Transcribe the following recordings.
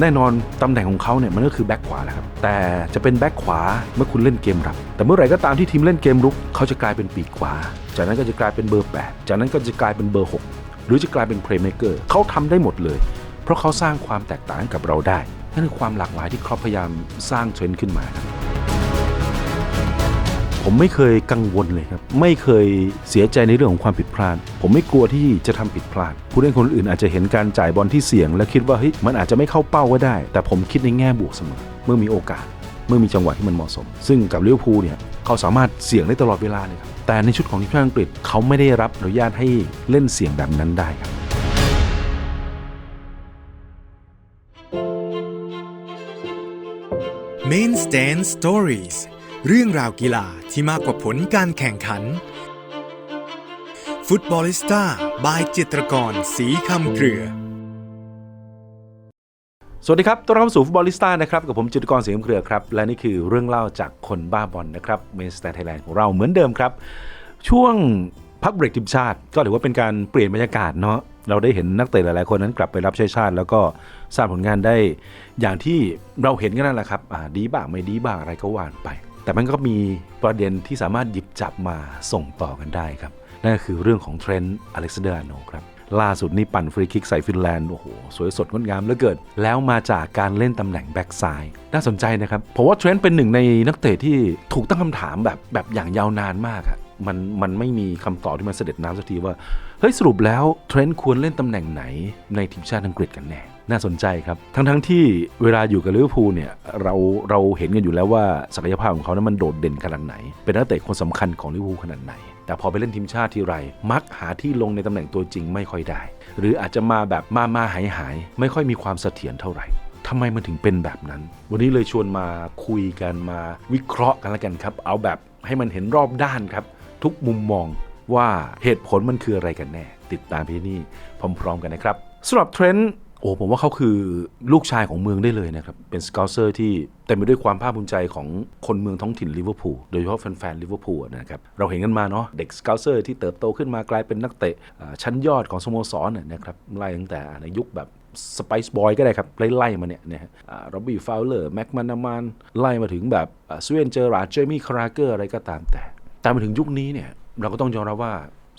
แน่นอนตำแหน่งของเขาเนี่ยมันก็คือแบ็คขวาแหละครับ แต่จะเป็นแบ็คขวาเมื่อคุณเล่นเกมรับ แต่เมื่อไหร่ก็ตามที่ทีมเล่นเกมรุก เขาจะกลายเป็นปีกขวา จากนั้นก็จะกลายเป็นเบอร์ 8 จากนั้นก็จะกลายเป็นเบอร์ 6 หรือจะกลายเป็นเพลย์เมเกอร์เขาทำได้หมดเลย เพราะเขาสร้างความแตกต่างกับเราได้นั่นคือความหลากหลายที่ครอปพยายามสร้างเทรนด์ขึ้นมาครับ ผมไม่เคยกังวลเลยครับ ไม่เคยเสียใจในเรื่องของความผิดพลาด ผมไม่กลัวที่จะทำผิดพลาด ผู้เล่นคนอื่นอาจจะเห็นการจ่ายบอลที่เสี่ยง และคิดว่าเฮ้ยมันอาจจะไม่เข้าเป้าก็ได้ แต่ผมคิดในแง่บวกเสมอ เมื่อมีโอกาส เมื่อมีจังหวะที่มันเหมาะสม ซึ่งกับลิเวอร์พูลเนี่ยเขาสามารถเสี่ยงได้ตลอดเวลาเลยครับแต่ในชุดของทีมชาติอังกฤษเขาไม่ได้รับอนุญาตให้เล่นเสี่ยงแบบนั้นได้ครับ Main Stand Stories เรื่องราวกีฬาที่มากกว่าผลการแข่งขัน ฟุตบอลิสต้าบายจิตรกรสีคำเครือ สวัสดีครับ ต้อนรับสู่ฟุตบอลลิสต้านะครับ กับผมจิตรกรสียงเครือครับ และนี่คือเรื่องเล่าจากคนบ้าบอลนะครับเมสเตอร์ไทยแลนด์ของเราเหมือนเดิมครับ ช่วงพักเบรกทีมชาติ ก็ถือว่าเป็นการเปลี่ยนบรรยากาศเนาะเราได้เห็นนักเตะหลาย ๆ คนนั้นกลับไปรับใช้ชาติ แล้วก็สร้างผลงานได้อย่างที่เราเห็นกันนั่นแหละครับดีบ้างไม่ดีบ้างอะไรก็ว่านไป แต่มันก็มีประเด็นที่สามารถหยิบจับมาส่งต่อกันได้ครับ นั่นก็คือเรื่องของเทรนด์อเล็กซานเดอร์โนครับ ล่าสุดนี่ปั่นฟรีคิกใส่ฟินแลนด์ โอ้โห สวยสดงดงามเหลือเกิน แล้วมาจากการเล่นตำแหน่งแบ็กซ้ายน่าสนใจนะครับผมว่าเทรนด์เป็นหนึ่งในนักเตะที่ถูกตั้งคำถามแบบแบบอย่างยาวนานมากอะมันมันไม่มีคำตอบที่มันเสด็จน้ำสักทีว่า เฮ้ยสรุปแล้วเทรนด์ควรเล่นตำแหน่งไหนในทีมชาติอังกฤษกันแน่น่าสนใจครับ ทั้งทั้งที่เวลาอยู่กับลิเวอร์พูลเนี่ยเราเราเห็นกันอยู่แล้วว่าศักยภาพของเขานั้นมันโดดเด่นขนาดไหน เป็นนักเตะคนสำคัญของลิเวอร์พูลขนาดไหน แต่พอไปเล่นทีมชาติทีไร มักหาที่ลงในตำแหน่งตัวจริงไม่ค่อยได้ หรืออาจจะมาแบบมามาหายหายไม่ค่อยมีความเสถียรเท่าไหร่ทำไมมันถึงเป็นแบบนั้น วันนี้เลยชวนมาคุยกันมาวิเคราะห์กันแล้วกันครับ เอาแบบให้มันเห็นรอบด้านครับ ทุกมุมมอง ว่าเหตุผลมันคืออะไรกันแน่ ติดตามพี่นี่พร้อมๆกันนะครับสำหรับเทรนด์โอ้ผมว่าเขาคือลูกชายของเมืองได้เลยนะครับ เป็นสกลเซอร์ที่เต็มไปด้วยความภาคภูมิใจของคนเมืองท้องถิ่นลิเวอร์พูลโดยเฉพาะแฟนๆลิเวอร์พูลนะครับ เราเห็นกันมาเนาะเด็กสกลเซอร์ที่เติบโตขึ้นมากลายเป็นนักเตะชั้นยอดของสโมสรนะนะครับไล่ตั้งแต่ในยุคแบบสไปซ์บอยก็ได้ครับ ไล่ ๆ มาเนี่ยนะฮะร็อบบี้ฟาวเลอร์แม็กมานามานไล่มาถึงแบบสเวนเจอร์ราเจมี่คาราเกอร์อะไรก็ตามแต่แต่มาถึงยุคนี้เนี่ย เราก็ต้องยอมรับว่า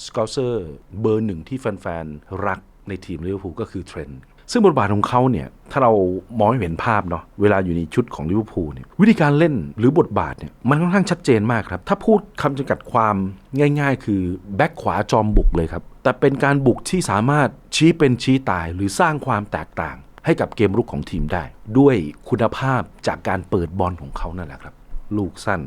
สกอเซอร์เบอร์หนึ่งที่แฟนๆ รักในทีมลิเวอร์พูลก็คือเทรนด์ซึ่งบทบาทของเขาเนี่ยถ้าเรามองให้เห็นภาพเนาะเวลาอยู่ในชุดของลิเวอร์พูลเนี่ยวิธีการเล่นหรือบทบาทเนี่ยมันค่อนข้างชัดเจนมากครับ ถ้าพูดคำจำกัดความง่ายๆ คือแบ็คขวาจอมบุกเลยครับ แต่เป็นการบุกที่สามารถชี้เป็นชี้ตายหรือสร้างความแตกต่าง ให้กับเกมรุกของทีมได้ ด้วยคุณภาพจากการเปิดบอลของเขานั่นแหละครับ ลูกสั้น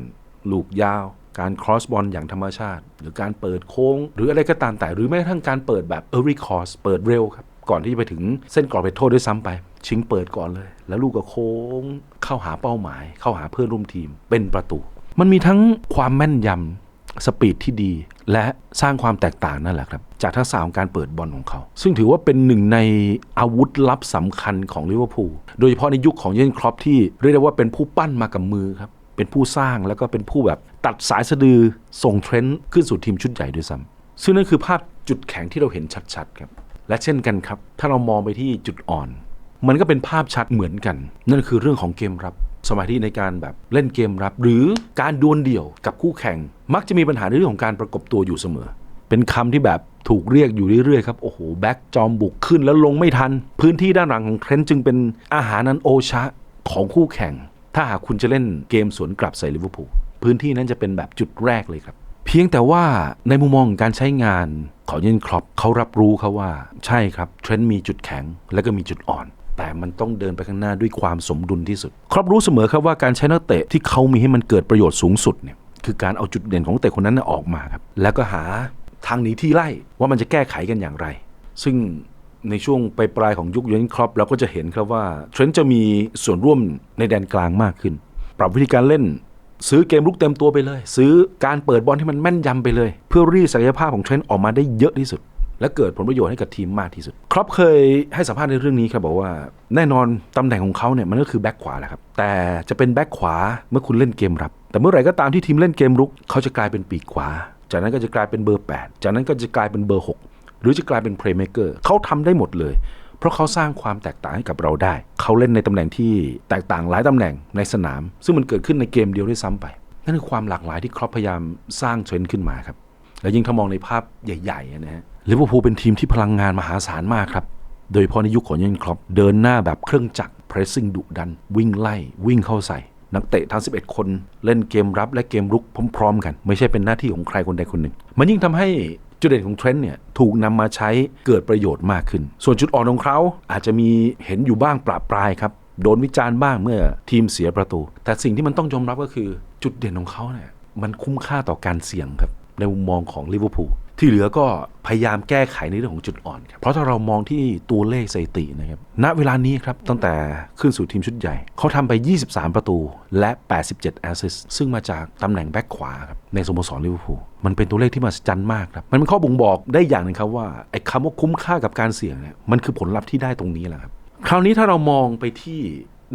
ลูกยาว การครอสบอลอย่างธรรมชาติ หรือการเปิดโค้ง หรืออะไรก็ตามแต่ หรือแม้กระทั่งการเปิดแบบเออร์ y คอสเปิดเร็วครับ ก่อนที่จะไปถึงเส้นกรอบเขตโทษด้วยซ้ำไป ชิงเปิดก่อนเลย แล้วลูกก็โค้ง เข้าหาเป้าหมาย เข้าหาเพื่อนร่วมทีม เป็นประตู มันมีทั้งความแม่นยำสปีดที่ดี และสร้างความแตกต่างนั่นแหละครับ จากทักษะของการเปิดบอลของเขา ซึ่งถือว่าเป็นหนึ่งในอาวุธลับสำคัญของลิเวอร์พูลโดยเฉพาะในยุคของเยนครอปที่เรียกได้ว่าเป็นผู้ปั้นมากับมือครับ เป็นผู้สร้างแล้วก็เป็นผู้แบบตัดสายสะดือส่งเทรนด์ขึ้นสู่ทีมชุดใหญ่ด้วยซ้ำซึ่งนั่นคือภาพจุดแข็งที่เราเห็นชัดๆครับและเช่นกันครับ ถ้าเรามองไปที่จุดอ่อน มันก็เป็นภาพชัดเหมือนกัน นั่นคือเรื่องของเกมรับ สมาธิในการแบบเล่นเกมรับ หรือการดวลเดี่ยวกับคู่แข่ง มักจะมีปัญหาในเรื่องของการประกบตัวอยู่เสมอ เป็นคำที่แบบถูกเรียกอยู่เรื่อยๆครับ โอ้โห แบ็กจอมบุกขึ้นแล้วลงไม่ทัน พื้นที่ด้านหลังของเทรนต์จึงเป็นอาหารนันโอชะของคู่แข่ง ถ้าหากคุณจะเล่นเกมสวนกลับใส่ลิเวอร์พูลพื้นที่นั้นจะเป็นแบบจุดแรกเลยครับ เพียงแต่ว่าในมุมมองการใช้งานของเยนครอปเขารับรู้เขาว่าใช่ครับเทรนด์มีจุดแข็งและก็มีจุดอ่อน แต่มันต้องเดินไปข้างหน้าด้วยความสมดุลที่สุด ครอบรู้เสมอครับว่าการใช้นักเตะที่เขามีให้มันเกิดประโยชน์สูงสุดเนี่ยคือการเอาจุดเด่นของนักเตะคนนั้นออกมาครับแล้วก็หาทางหนีที่ไล่ว่ามันจะแก้ไขกันอย่างไร ซึ่ง ในช่วงปลายๆของยุคเยนครอปเราก็จะเห็นครับว่าเทรนด์จะมีส่วนร่วมในแดนกลางมากขึ้น ปรับวิธีการเล่น ซื้อเกมลุกเต็มตัวไปเลย ซื้อการเปิดบอลที่มันแม่นยำไปเลย เพื่อรีดศักยภาพของเทรนต์ออกมาได้เยอะที่สุด และเกิดผลประโยชน์ให้กับทีมมากที่สุด ครอปเคยให้สัมภาษณ์ในเรื่องนี้ครับบอกว่า แน่นอนตำแหน่งของเขาเนี่ยมันก็คือแบ็คขวาแหละครับแต่จะเป็นแบ็คขวาเมื่อคุณเล่นเกมรับ แต่เมื่อไหร่ก็ตามที่ทีมเล่นเกมรุก เขาจะกลายเป็นปีกขวาจากนั้นก็จะกลายเป็นเบอร์ 8 จากนั้นก็จะกลายเป็นเบอร์ 6 หรือจะกลายเป็นเพลย์เมเกอร์เขาทำได้หมดเลย เพราะเขาสร้างความแตกต่างให้กับเราได้ เขาเล่นในตำแหน่งที่แตกต่างหลายตำแหน่งในสนาม ซึ่งมันเกิดขึ้นในเกมเดียวด้วยซ้ำไป นั่นคือความหลากหลายที่ครอปพยายามสร้างเทรนด์ขึ้นมาครับแล้วยิ่งถ้ามองในภาพใหญ่ๆนะฮะลิเวอร์พูลเป็นทีมที่พลังงานมหาศาลมากครับโดยเฉพาะในยุคของเยนครอปเดินหน้าแบบเครื่องจักร pressing ดุดัน วิ่งไล่ วิ่งเข้าใส่ นักเตะทั้ง 11 คน เล่นเกมรับและเกมรุกพร้อม ๆ กัน ไม่ใช่เป็นหน้าที่ของใครคนใดคนหนึ่ง มันยิ่งทำให้ จุดเด่นของเทรนด์เนี่ยถูกนำมาใช้เกิดประโยชน์มากขึ้น ส่วนจุดอ่อนของเขาอาจจะมีเห็นอยู่บ้างปราบปรายครับโดนวิจารณ์บ้างเมื่อทีมเสียประตู แต่สิ่งที่มันต้องยอมรับก็คือจุดเด่นของเขาเนี่ยมันคุ้มค่าต่อการเสี่ยงครับในมุมมองของลิเวอร์พูล ที่เหลือก็พยายามแก้ไขในเรื่องของจุดอ่อนครับเพราะถ้าเรามองที่ตัวเลขสถิตินะครับณเวลานี้ครับตั้งแต่ขึ้นสู่ทีมชุดใหญ่ เขาทำไป 23 ประตูและ 87 แอสซิสซึ่งมาจากตำแหน่งแบ็คขวาครับในสโมสรลิเวอร์พูลมันเป็นตัวเลขที่มหัศจรรย์มากครับ มันเป็นข้อบ่งบอกได้อย่างหนึงครับว่าไอ้คำว่าคุ้มค่ากับการเสี่ยงเนี่ยมันคือผลลัพธ์ที่ได้ตรงนี้แหละครับคราวนี้ถ้าเรามองไปที่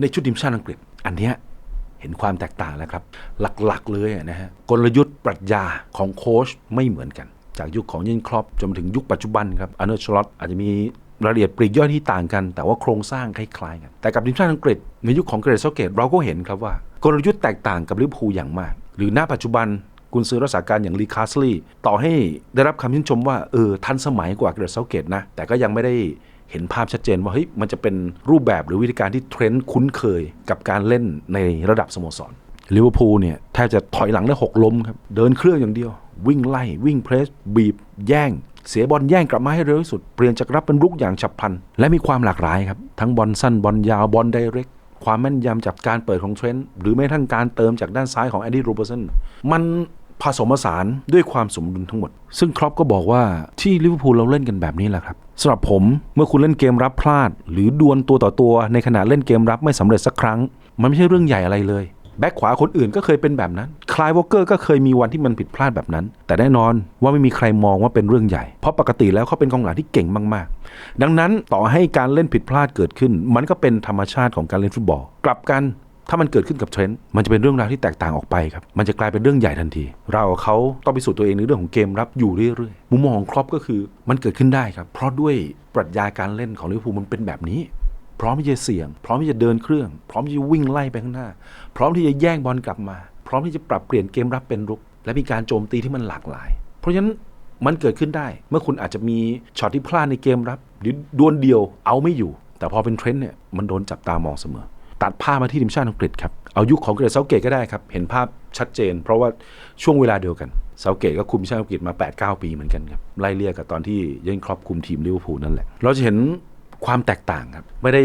ในชุดทีมชาติอังกฤษ อันเนี้ยเห็นความแตกต่างแล้วครับ หลักๆเลยอะนะฮะกลยุทธ์ปรัชญาของโค้ชไม่เหมือนกัน จากยุคของเยนครอปจนมาถึงยุคปัจจุบันครับอันเดอร์ชลอตอาจจะมีรายละเอียดปลีกย่อยที่ต่างกัน แต่ว่าโครงสร้างคล้ายๆกัน แต่กับทีมชาติอังกฤษในยุคของเกรซเกตเราก็เห็นครับว่ากลยุทธ์แตกต่างกับลิเวอร์พูลอย่างมาก หรือณปัจจุบันกุนซือรักษาการอย่างลีคาสลีต่อให้ได้รับคำชื่นชมว่าเออทันสมัยกว่าเกรซเกตนะ แต่ก็ยังไม่ได้เห็นภาพชัดเจนว่าเฮ้ยมันจะเป็นรูปแบบหรือวิธีการที่เทรนด์คุ้นเคยกับการเล่นในระดับสโมสรลิเวอร์พูลเนี่ยแทบจะถอยหลังได้หกล้มครับเดินเครื่องอย่างเดียว วิ่งไล่ วิ่งเพรส บีบ แย่ง เสียบอลแย่งกลับมาให้เร็วที่สุด เปลี่ยนจากรับเป็นรุกอย่างฉับพลัน และมีความหลากหลายครับ ทั้งบอลสั้นบอลยาวบอลไดเรกความแม่นยำจากการเปิดของเทรนด์หรือแม้กระทั่งการเติมจากด้านซ้ายของแอนดี้โรเบอร์สันมันผสมผสานด้วยความสมดุลทั้งหมด ซึ่งครอปก็บอกว่าที่ลิเวอร์พูลเราเล่นกันแบบนี้แหละครับสำหรับผมเมื่อคุณเล่นเกมรับพลาด หรือดวลตัวต่อตัวในขณะเล่นเกมรับไม่สำเร็จสักครั้ง มันไม่ใช่เรื่องใหญ่อะไรเลย แบ็คขวาคนอื่นก็เคยเป็นแบบนั้น คลายวอลเกอร์ก็เคยมีวันที่มันผิดพลาดแบบนั้น แต่แน่นอนว่าไม่มีใครมองว่าเป็นเรื่องใหญ่ เพราะปกติแล้วเขาเป็นกองหลังที่เก่งมาก ๆ ดังนั้นต่อให้การเล่นผิดพลาดเกิดขึ้น มันก็เป็นธรรมชาติของการเล่นฟุตบอล กลับกันถ้ามันเกิดขึ้นกับเทรนด์มันจะเป็นเรื่องราวที่แตกต่างออกไปครับ มันจะกลายเป็นเรื่องใหญ่ทันที เราเขาต้องพิสูจน์ตัวเองในเรื่องของเกมรับอยู่เรื่อยๆ มุมมองของครอปก็คือมันเกิดขึ้นได้ครับ เพราะด้วยปรัชญาการเล่นของลิเวอร์พูลมันเป็นแบบนี้ พร้อมที่จะเสี่ยง พร้อมที่จะเดินเครื่อง พร้อมที่จะวิ่งไล่ไปข้างหน้า พร้อมที่จะแย่งบอลกลับมา พร้อมที่จะปรับเปลี่ยนเกมรับเป็นรุก และมีการโจมตีที่มันหลากหลาย เพราะฉะนั้นมันเกิดขึ้นได้ เมื่อคุณอาจจะมีช็อตที่พลาดในเกมรับหรือดวลเดียวเอาไม่อยู่ แต่พอเป็นเทรนด์เนี่ยมันโดนจับตามองเสมอ ตัดภาพมาที่ทีมชาติอังกฤษครับเอายุคของเกรซเซาเกตก็ได้ครับเห็นภาพชัดเจน เพราะว่าช่วงเวลาเดียวกันเซาเกตก็คุมชาติอังกฤษมา8-9 ปีเหมือนกันครับไล่เลี่ยกับตอนที่เยนครอปคุมทีมลิเวอร์พูลนั่นแหละเราจะเห็น ความแตกต่างครับ ไม่ได้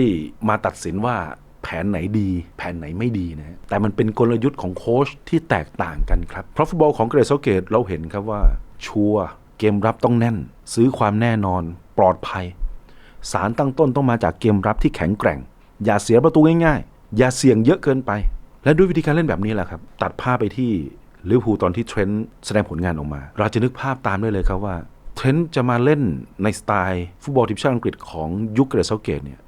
มาตัดสินว่าแผนไหนดี แผนไหนไม่ดีนะ แต่มันเป็นกลยุทธ์ของโค้ชที่แตกต่างกันครับ เพราะฟุตบอลของเกรซเซาเกตเราเห็นครับว่า ชัวร์เกมรับต้องแน่น ซื้อความแน่นอน ปลอดภัย สารตั้งต้นต้องมาจากเกมรับที่แข็งแกร่ง อย่าเสียประตูง่ายๆ อย่าเสี่ยงเยอะเกินไป และด้วยวิธีการเล่นแบบนี้แหละครับ ตัดภาพไปที่ลิเวอร์พูลตอนที่เทรนต์แสดงผลงานออกมา เราจะนึกภาพตามได้เลยครับว่า เทรนต์จะมาเล่นในสไตล์ฟุตบอลทีมชาติอังกฤษของยุคเกรซเซาเกตเนี่ย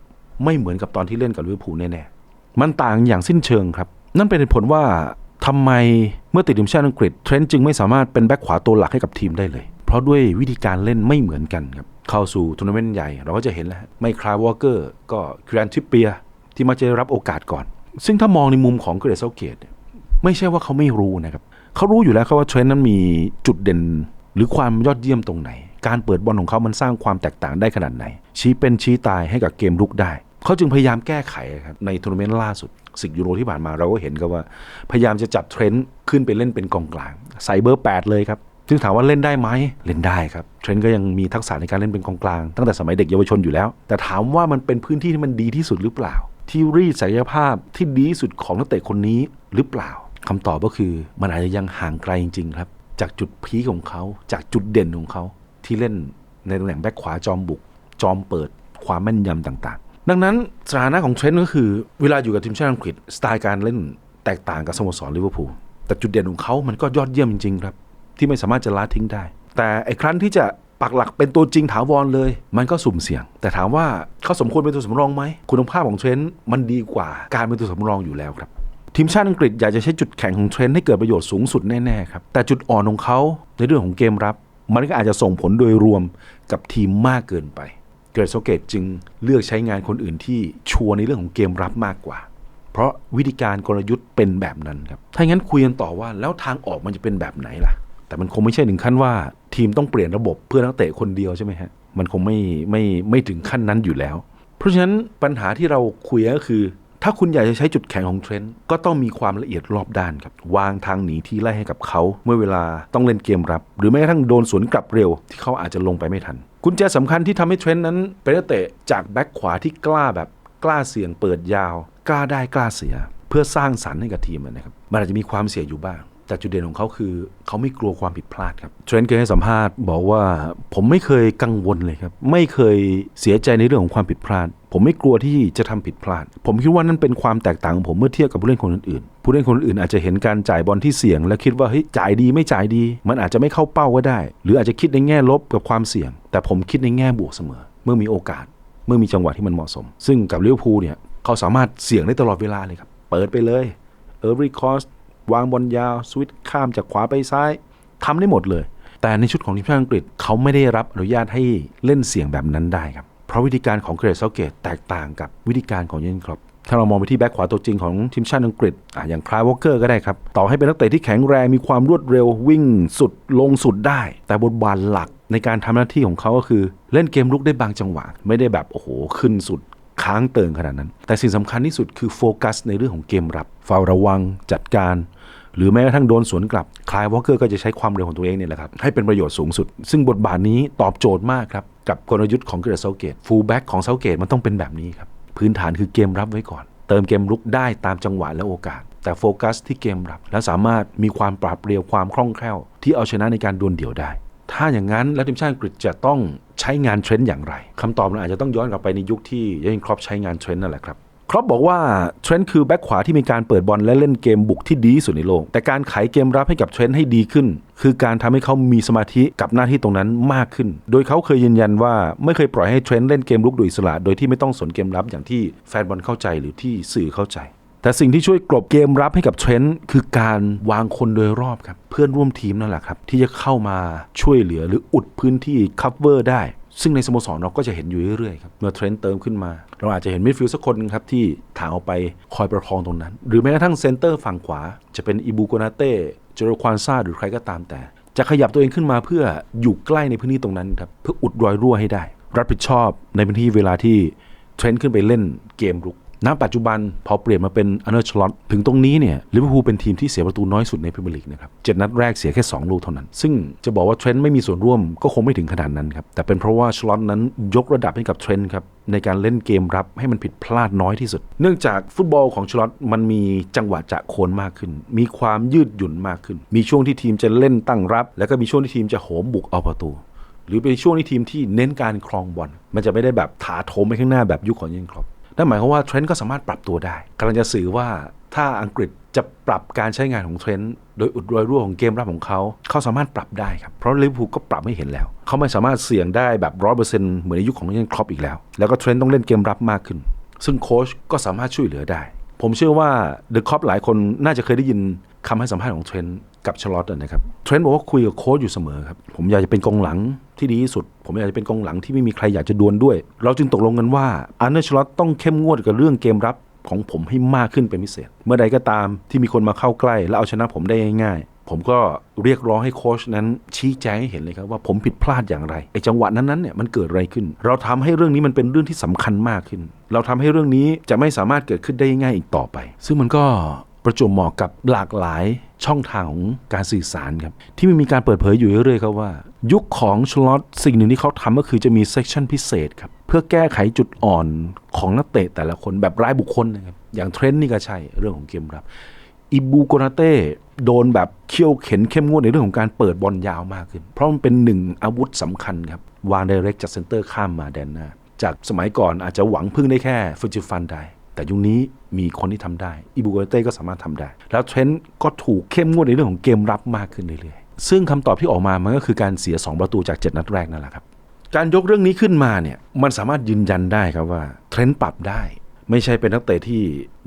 ไม่เหมือนกับตอนที่เล่นกับลิเวอร์พูลแน่ๆ มันต่างอย่างสิ้นเชิงครับ นั่นเป็นเหตุผลว่าทำไมเมื่อติดทีมชาติอังกฤษเทรนต์จึงไม่สามารถเป็นแบ็คขวาตัวหลักให้กับทีมได้เลย เพราะด้วยวิธีการเล่นไม่เหมือนกันครับ เข้าสู่ทัวร์นาเมนต์ใหญ่เราก็จะเห็นแล้วไม่คลายวอลเกอร์ก็ครันทิปเปียที่มาจะรับโอกาสก่อน ซึ่งถ้ามองในมุมของเกรซเซาเกตไม่ใช่ว่าเขาไม่รู้นะครับเขารู้อยู่แล้วครับว่าเทรนต์นั้นมีจุดเด่น รือความยอดเยี่ยมตรงไหน การเปิดบอลของเขามันสร้างความแตกต่างได้ขนาดไหน ชี้เป็นชี้ตายให้กับเกมลุกได้ เขาจึงพยายามแก้ไขครับในทัวร์นาเมนต์ล่าสุดสิกยูโรที่ผ่านมาเราก็เห็นครับว่า พยายามจะจับเทรนด์ขึ้นไปเล่นเป็นกองกลางใส่เบอร์ 8 เลยครับซึ่งถามว่าเล่นได้ไหมเล่นได้ครับเทรนด์ก็ยังมีทักษะในการเล่นเป็นกองกลาง ตั้งแต่สมัยเด็กเยาวชนอยู่แล้ว แต่ถามว่ามันเป็นพื้นที่ที่มันดีที่สุดหรือเปล่า ที่รีดศักยภาพที่ดีที่สุดของนักเตะคนนี้หรือเปล่าคำตอบก็คือมันอาจจะยังห่างไกลจริงๆครับ จากจุดพีของเขา จากจุดเด่นของเขา ที่เล่นในตำแหน่งแบ็คขวาจอมบุก จอมเปิดความแม่นยำต่างๆ ดังนั้นสถานะของเทรนด์ก็คือ เวลาอยู่กับทีมชาติอังกฤษสไตล์การเล่นแตกต่างกับสโมสรลิเวอร์พูลแต่จุดเด่นของเขามันก็ยอดเยี่ยมจริงๆครับ ที่ไม่สามารถจะละทิ้งได้ แต่ไอ้ครั้นที่จะปักหลักเป็นตัวจริงถาวรเลย มันก็สุ่มเสี่ยง แต่ถามว่าเขาสมควรเป็นตัวสำรองไหมคุณภาพของเทรนด์มันดีกว่าการเป็นตัวสำรองอยู่แล้วครับ ทีมชาติอังกฤษอยากจะใช้จุดแข็งของเทรนด์ให้เกิดประโยชน์สูงสุดแน่ๆครับ แต่จุดอ่อนของเขาในเรื่องของเกมรับ มันก็อาจจะส่งผลโดยรวมกับทีมมากเกินไป เกิดโซเกตจึงเลือกใช้งานคนอื่นที่ชัวร์ในเรื่องของเกมรับมากกว่า เพราะวิธีการกลยุทธ์เป็นแบบนั้นครับถ้างั้นคุยกันต่อว่าแล้วทางออกมันจะเป็นแบบไหนล่ะ แต่มันคงไม่ใช่ถึงขั้นว่า ทีมต้องเปลี่ยนระบบเพื่อนักเตะคนเดียวใช่ไหมฮะมันคงไม่ไม่ไม่ถึงขั้นนั้นอยู่แล้ว เพราะฉะนั้นปัญหาที่เราคุยก็คือ ถ้าคุณอยากจะใช้จุดแข็งของเทรนด์ก็ต้องมีความละเอียดรอบด้านครับ วางทางหนีที่ไล่ให้กับเขา เมื่อเวลาต้องเล่นเกมรับ หรือแม้กระทั่งโดนสวนกลับเร็ว ที่เขาอาจจะลงไปไม่ทัน กุญแจสำคัญที่ทำให้เทรนด์นั้น เป็นนักเตะจากแบ็คขวาที่กล้าแบบกล้าเสี่ยงเปิดยาว กล้าได้กล้าเสีย เพื่อสร้างสรรค์ให้กับทีมนะครับมันอาจจะมีความเสี่ยงอยู่บ้าง แต่จุดเด่นของเขาคือเขาไม่กลัวความผิดพลาดครับเทรนด์เคยให้สัมภาษณ์บอกว่าผมไม่เคยกังวลเลยครับ ไม่เคยเสียใจในเรื่องของความผิดพลาด ผมไม่กลัวที่จะทำผิดพลาด ผมคิดว่านั่นเป็นความแตกต่างของผมเมื่อเทียบกับผู้เล่นคนอื่นๆผู้เล่นคนอื่นอาจจะเห็นการจ่ายบอลที่เสี่ยง และคิดว่าเฮ้ยจ่ายดีไม่จ่ายดี มันอาจจะไม่เข้าเป้าก็ได้ หรืออาจจะคิดในแง่ลบกับความเสี่ยง แต่ผมคิดในแง่บวกเสมอ เมื่อมีโอกาส เมื่อมีจังหวะที่มันเหมาะสม ซึ่งกับลิเวอร์พูลเนี่ยเขาสามารถเสี่ยงได้ตลอดเวลาเลยครับเปิดไปเลยเออร์รีคอส วางบอลยาวสวิตข้ามจากขวาไปซ้ายทำได้หมดเลย แต่ในชุดของทีมชาติอังกฤษเขาไม่ได้รับอนุญาตให้เล่นเสียงแบบนั้นได้ครับ เพราะวิธีการของเกรซเซาเกตแตกต่างกับวิธีการของเยนครอปถ้าเรามองไปที่แบ็คขวาตัวจริงของทีมชาติอังกฤษออย่างคลายวอลเกอร์ก็ได้ครับ ต่อให้เป็นนักเตะที่แข็งแรงมีความรวดเร็ววิ่งสุดลงสุดได้ แต่บทบาทหลักในการทำหน้าที่ของเขาก็คือเล่นเกมลุกได้บางจังหวะ ไม่ได้แบบโอ้โหขึ้นสุดค้างเติงขนาดนั้น แต่สิ่งสำคัญที่สุดคือโฟกัสในเรื่องของเกมรับเฝ้าระวังจัดการ หรือแม้กระทั่งโดนสวนกลับคลายวอลเกอร์ก็จะใช้ความเร็วของตัวเองเนี่ยแหละครับให้เป็นประโยชน์สูงสุด ซึ่งบทบาทนี้ตอบโจทย์มากครับกับกลยุทธ์ของเกรซเซาเกตฟูลแบ็กของเซาเกตมันต้องเป็นแบบนี้ครับพื้นฐานคือเกมรับไว้ก่อน เติมเกมลุกได้ตามจังหวะและโอกาส แต่โฟกัสที่เกมรับ และสามารถมีความปราบเปรียวความคล่องแคล่ว ที่เอาชนะในการดวลเดี่ยวได้ ถ้าอย่างนั้นแล้วทีมชาติอังกฤษจะต้องใช้งานเทรนด์อย่างไรคำตอบมันอาจจะต้องย้อนกลับไปในยุคที่เยนครอปใช้งานเทรนด์นั่นแหละครับ ครอปบอกว่าเทรนด์คือแบ็คขวาที่มีการเปิดบอลและเล่นเกมบุกที่ดีสุดในโลก แต่การไขเกมรับให้กับเทรนด์ให้ดีขึ้น คือการทำให้เขามีสมาธิกับหน้าที่ตรงนั้นมากขึ้น โดยเขาเคยยืนยันว่าไม่เคยปล่อยให้เทรนด์เล่นเกมลุกโดยอิสระ โดยที่ไม่ต้องสนเกมรับอย่างที่แฟนบอลเข้าใจหรือที่สื่อเข้าใจ แต่สิ่งที่ช่วยกลบเกมรับให้กับเทรนด์คือการวางคนโดยรอบครับเพื่อนร่วมทีมนั่นแหละครับที่จะเข้ามาช่วยเหลือหรืออุดพื้นที่คัฟเวอร์ได้ ซึ่งในสโมสรเราก็จะเห็นอยู่เรื่อยๆครับเมื่อเทรนด์เติมขึ้นมา เราอาจจะเห็นมิดฟิลด์สักคนครับที่ถางออกไปคอยประคองตรงนั้น หรือแม้กระทั่งเซนเตอร์ฝั่งขวา จะเป็นอิบูโกนาเต้เจโรควานซาหรือใครก็ตามแต่ จะขยับตัวเองขึ้นมาเพื่ออยู่ใกล้ในพื้นที่ตรงนั้นครับเพื่ออุดรอยรั่วให้ได้ รับผิดชอบในพื้นที่เวลาที่เทรนด์ขึ้นไปเล่นเกมรุก ณปัจจุบันพอเปลี่ยนมาเป็นอันเดอร์ชลอตถึงตรงนี้เนี่ยลิเวอร์พูลเป็นทีมที่เสียประตูน้อยสุดในพรีเมียร์ลีกนะครับเจ็ดนัดแรกเสียแค่ 2 ลูกเท่านั้น ซึ่งจะบอกว่าเทรนด์ไม่มีส่วนร่วมก็คงไม่ถึงขนาดนั้นครับ แต่เป็นเพราะว่าชลอตนั้นยกระดับให้กับเทรนด์ครับในการเล่นเกมรับให้มันผิดพลาดน้อยที่สุด เนื่องจากฟุตบอลของชลอตมันมีจังหวะจะโคนมากขึ้น มีความยืดหยุ่นมากขึ้น มีช่วงที่ทีมจะเล่นตั้งรับ แล้วก็มีช่วงที่ทีมจะโหมบุกเอาประตูหรือเป็นช่วงที่ทีมที่เน้นการครองบอลมันจะไม่ได้แบบถาโถมไปข้างหน้าแบบยุคของเยนครอป นั่นหมายความว่าเทรนด์ก็สามารถปรับตัวได้กำลังจะสื่อว่าถ้าอังกฤษจะปรับการใช้งานของเทรนด์โดยอุดรอยรั่วของเกมรับของเขา เขาสามารถปรับได้ครับ เพราะลิเวอร์พูลก็ปรับไม่เห็นแล้ว เขาไม่สามารถเสี่ยงได้แบบร้อยเปอร์เซ็นต์เหมือนในยุคของเยนครอปอีกแล้ว แล้วก็เทรนด์ต้องเล่นเกมรับมากขึ้น ซึ่งโค้ชก็สามารถช่วยเหลือได้ ผมเชื่อว่าเดอะครอปหลายคนน่าจะเคยได้ยินคำให้สัมภาษณ์ของเทรนด์ กับชลอตนะครับเทรนด์บอกว่าคุยกับโค้ชอยู่เสมอครับผมอยากจะเป็นกองหลังที่ดีที่สุด ผมอยากจะเป็นกองหลังที่ไม่มีใครอยากจะดวลด้วย เราจึงตกลงกันว่าอันเดอร์ชลอตต้องเข้มงวดกับเรื่องเกมรับของผมให้มากขึ้นเป็นพิเศษ เมื่อใดก็ตามที่มีคนมาเข้าใกล้ และเอาชนะผมได้ง่ายๆ ผมก็เรียกร้องให้โค้ชนั้นชี้แจงให้เห็นเลยครับว่าผมผิดพลาดอย่างไรไอ้จังหวะนั้นๆเนี่ยมันเกิดอะไรขึ้น เราทำให้เรื่องนี้มันเป็นเรื่องที่สำคัญมากขึ้น เราทำให้เรื่องนี้จะไม่สามารถเกิดขึ้นได้ง่ายอีกต่อไป ซึ่งมันก็ ประจวบเหมาะกับหลากหลายช่องทางของการสื่อสารครับ ที่มันมีการเปิดเผยอยู่เรื่อยๆครับว่า ยุคของชลอตสิ่งหนึ่งที่เขาทำก็คือจะมีเซสชันพิเศษครับ เพื่อแก้ไขจุดอ่อนของนักเตะแต่ละคนแบบรายบุคคลนะครับอย่างเทรนด์นี่ก็ใช่เรื่องของเกมรับอิบูโกนาเต้โดนแบบเคี่ยวเข็นเข้มงวดในเรื่องของการเปิดบอลยาวมากขึ้น เพราะมันเป็นหนึ่งอาวุธสำคัญครับ วางไดเรกจากเซนเตอร์ข้ามมาแดนหน้า จากสมัยก่อนอาจจะหวังพึ่งได้แค่ฟูจิฟันได้ แต่ยุคนี้มีคนที่ทำได้ อิบูโกเต้ก็สามารถทำได้ แล้วเทรนด์ก็ถูกเข้มงวดในเรื่องของเกมรับมากขึ้นเรื่อยๆ ซึ่งคำตอบที่ออกมา มันก็คือการเสีย 2 ประตูจาก 7 นัดแรกนั่นแหละครับ การยกเรื่องนี้ขึ้นมาเนี่ย มันสามารถยืนยันได้ครับว่าเทรนด์ปรับได้ ไม่ใช่เป็นนักเตะที่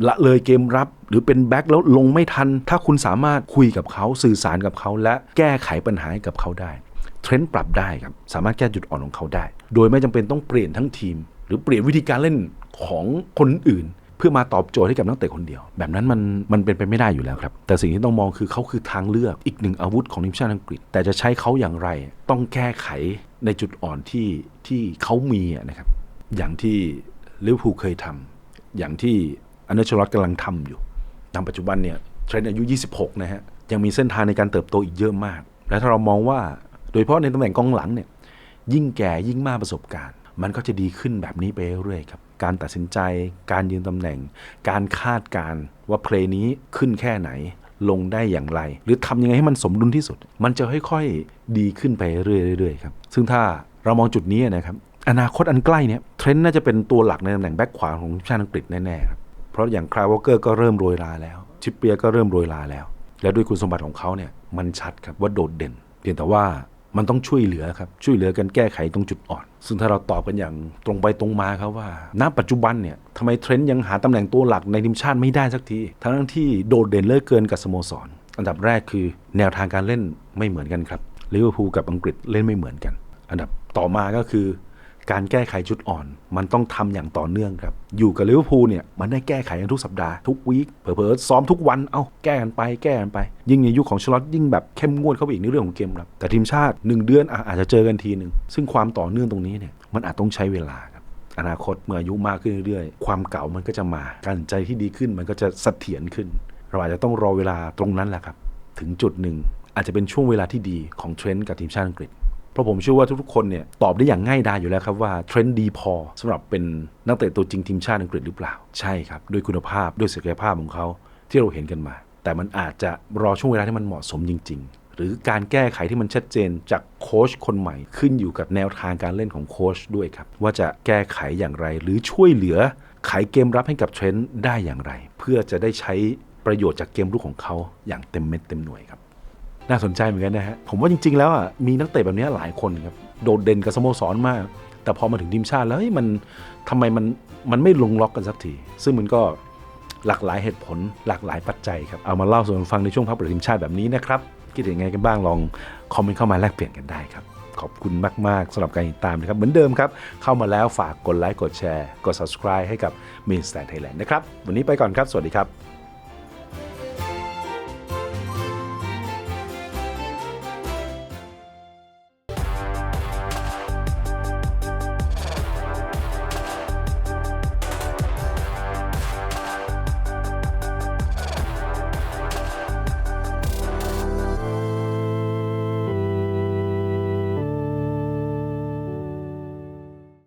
ละเลยเกมรับ หรือเป็นแบ็คแล้วลงไม่ทัน ถ้าคุณสามารถคุยกับเขาสื่อสารกับเขา และแก้ไขปัญหาให้กับเขาได้ เทรนด์ปรับได้ครับ สามารถแก้จุดอ่อนของเขาได้ โดยไม่จำเป็นต้องเปลี่ยนทั้งทีม หรือเปลี่ยนวิธีการเล่นของคนอื่น พื่อมาตอบโจทย์ให้กับนักเตะคนเดียว แบบนั้นมันมันเป็นไปไม่ได้อยู่แล้วครับ แต่สิ่งที่ต้องมองคือเขาคือทางเลือกอีกหนึ่งอาวุธของทีมชาติอังกฤษ แต่จะใช้เขาอย่างไร ต้องแก้ไขในจุดอ่อนที่ที่เขามีนะครับ อย่างที่ลิเวอร์พูลเคยทำอย่างที่อันเดอร์ชลอตกำลังทำอยู่ณปัจจุบันเนี่ยเทรนอายุ 26 นะฮะยังมีเส้นทางในการเติบโตอีกเยอะมาก และถ้าเรามองว่าโดยเฉพาะในตำแหน่งกองหลังเนี่ยยิ่งแก่ยิ่งมากประสบการณ์ มันก็จะดีขึ้นแบบนี้ไปเรื่อยๆครับ การตัดสินใจ การยืนตำแหน่ง การคาดการ์ว่าเพลงนี้ขึ้นแค่ไหนลงได้อย่างไร หรือทำยังไงให้มันสมดุลที่สุด มันจะค่อยๆดีขึ้นไปเรื่อยๆครับซึ่งถ้าเรามองจุดนี้นะครับอนาคตอันใกล้เนี่ยเทรนด์น่าจะเป็นตัวหลักในตำแหน่งแบ็คขวาของทีมชาติอังกฤษแน่ๆครับเพราะอย่างคลายวอเกอร์ก็เริ่มโรยลาแล้ว ชิปเปียก็เริ่มโรยลาแล้ว แล้วด้วยคุณสมบัติของเขาเนี่ยมันชัดครับว่าโดดเด่น เพียงแต่ว่า มันต้องช่วยเหลือครับ ช่วยเหลือกันแก้ไขตรงจุดอ่อน ซึ่งถ้าเราตอบกันอย่างตรงไปตรงมาครับว่า ณ ปัจจุบันเนี่ยทำไมเทรนด์ยังหาตำแหน่งตัวหลักในทีมชาติไม่ได้สักที ทั้งที่โดดเด่นเลิศเกินกับสโมสร อันดับแรกคือแนวทางการเล่นไม่เหมือนกันครับลิเวอร์พูลกับอังกฤษเล่นไม่เหมือนกัน อันดับต่อมาก็คือ การแก้ไขจุดอ่อน มันต้องทำอย่างต่อเนื่องครับ อยู่กับลิเวอร์พูลเนี่ยมันได้แก้ไขกันทุกสัปดาห์ทุกวีคเผลอๆซ้อมทุกวันเอ้าแก้กันไปแก้กันไป ยิ่งในยุคของชลอตยิ่งแบบเข้มงวดเข้าไปอีกในเรื่องของเกมครับแต่ทีมชาติ 1 เดือนอะอาจจะเจอกันทีหนึ่งซึ่งความต่อเนื่องตรงนี้เนี่ยมันอาจต้องใช้เวลาครับอนาคตเมื่ออายุมากขึ้นเรื่อยๆ ความเก่ามันก็จะมาการใจที่ดีขึ้นมันก็จะเสถียรขึ้น เราอาจจะต้องรอเวลาตรงนั้นแหละครับถึงจุดหนึ่งอาจจะเป็นช่วงเวลาที่ดีของเทรนด์กับทีมชาติอังกฤษ เพราะผมเชื่อว่าทุกๆคนเนี่ยตอบได้อย่างง่ายดายอยู่แล้วครับว่าเทรนด์ดีพอสำหรับเป็นนักเตะตัวจริงทีมชาติอังกฤษหรือเปล่า ใช่ครับด้วยคุณภาพด้วยศักยภาพของเขาที่เราเห็นกันมา แต่มันอาจจะรอช่วงเวลาที่มันเหมาะสมจริง ๆ หรือการแก้ไขที่มันชัดเจนจากโค้ชคนใหม่ ขึ้นอยู่กับแนวทางการเล่นของโค้ชด้วยครับว่าจะแก้ไขอย่างไร หรือช่วยเหลือไขเกมรับให้กับเทรนด์ได้อย่างไร เพื่อจะได้ใช้ประโยชน์จากเกมรุกของเขาอย่างเต็มเม็ดเต็มหน่วยครับ น่าสนใจเหมือนกันนะฮะ ผมว่าจริง ๆ แล้วอะมีนักเตะแบบนี้หลายคนครับ โดดเด่นกับสโมสรมาก แต่พอมาถึงทีมชาติแล้วเฮ้ยมันทำไมมันมันไม่ลงล็อกกันสักที ซึ่งมันก็หลากหลายเหตุผลหลากหลายปัจจัยครับ เอามาเล่าสู่กันฟังในช่วงพักเบรกทีมชาติแบบนี้นะครับ คิดเห็นยังไงกันบ้างลองคอมเมนต์เข้ามาแลกเปลี่ยนกันได้ครับ ขอบคุณมาก ๆสำหรับการติดตามนะครับ เหมือนเดิมครับ เข้ามาแล้วฝากกดไลค์กดแชร์ กด subscribe ให้กับ m i n s t a n Thailand นะครับ วันนี้ไปก่อนครับ สวัสดีครับ